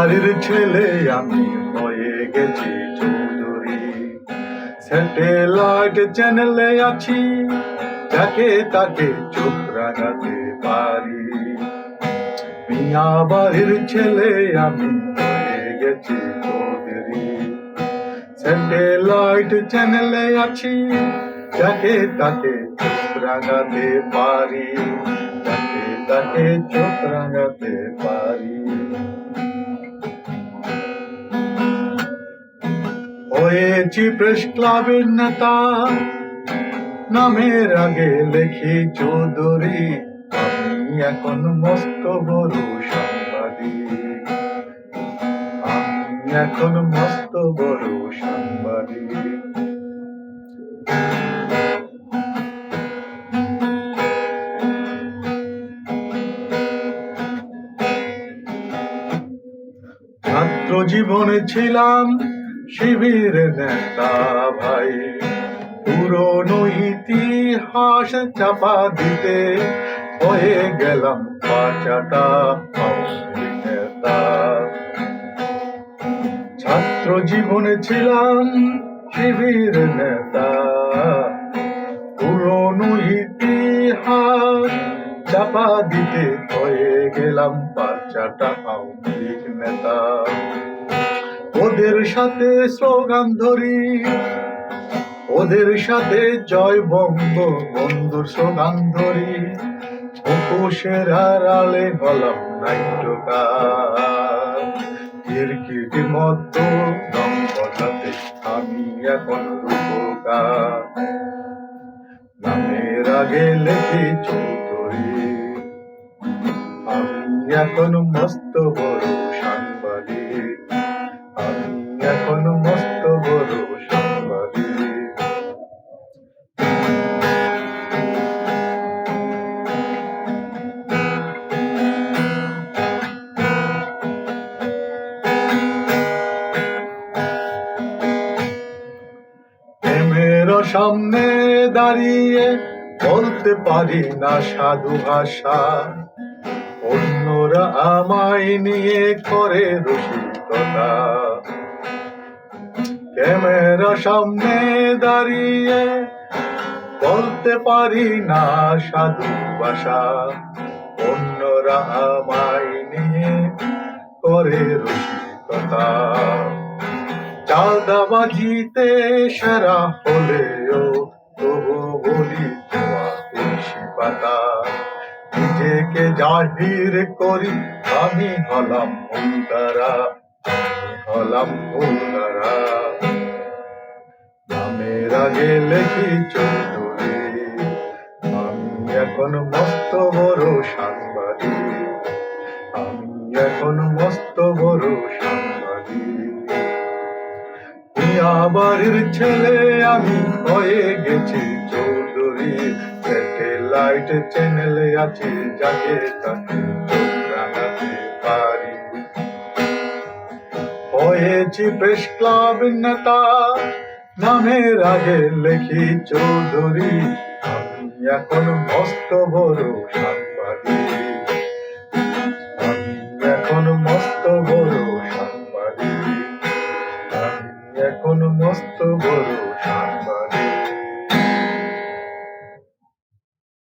ছেলে আমি হয়ে গেছি চৌধুরী। স্যাটেলাইট চ্যানেলে আছি, যাকে তাকে চোখ রাগাতে পারি। মিয়া বাড়ির ছেলে আমি হয়ে গেছি চৌধুরী। স্যাটেলাইট চ্যানেলে আছি, যাকে তাকে চোখ রাগাতে পারি, যাকে তাকে চোখ রাগাতে পারি। হয়েছি প্রেস ক্লাবের নেতা। নামের আগে লেখি চৌধুরী। আমি এখন মস্ত বড় সাংবাদিক। আমি এখন মস্ত বড় সাংবাদিক। ছাত্র জীবনে ছিলাম শিবির নেতা ভাই, পুরনো ইতিহাস চাপা দিতে হয়ে গেলাম পাচাটা নেতা। ছাত্র জীবনে ছিলাম শিবির নেতা। পুরনো ইতিহাস চাপা দিতে হয়ে গেলাম পাচাটা আওয়ামী নেতা। ওদের সাথে স্লোগান ধরি। ওদের সাথে জয় বঙ্গ বন্ধুর স্লোগান ধরি। মুখোশের আড়ালে হলাম নাট্যকার কিরকিটির মতো দম বজাতে আমি এখন রূপকার। নামের আগে লেখি চৌধুরী। আমি এখন মস্ত বড় সামনে দাঁড়িয়ে বলতে পারি না সাধু ভাষা। অন্যরা আমায় নিয়ে করে রসিকতা। ক্যামেরা সামনে দাঁড়িয়ে বলতে পারি না সাধু ভাষা। অন্যরা আমায় নিয়ে করে রসিকতা। চাঁদাবাজিতে সেরা হলেও তবু বলি পাতা নিজেকে জাহির করি, আমি হলাম মুন্দারা হলাম মুন্দারা নামের আগে লেখি আমি এখন মস্ত বড় সাংবাদিক। আমি এখন মস্ত বড় সাংবাদিক। বাড়ির ছেলে আমি হয়ে গেছি চৌধুরী। স্যাটেলাইট চ্যানেলে আছি যাকে তাকে রাঙাতে পারি। হয়েছি প্রেস ক্লাব নেতা, নামের আগে লেখি চৌধুরী। এখন মস্ত বড় সাংবাদিক। এখন মস্ত বড় সাংবাদিক। এখন মস্ত বড়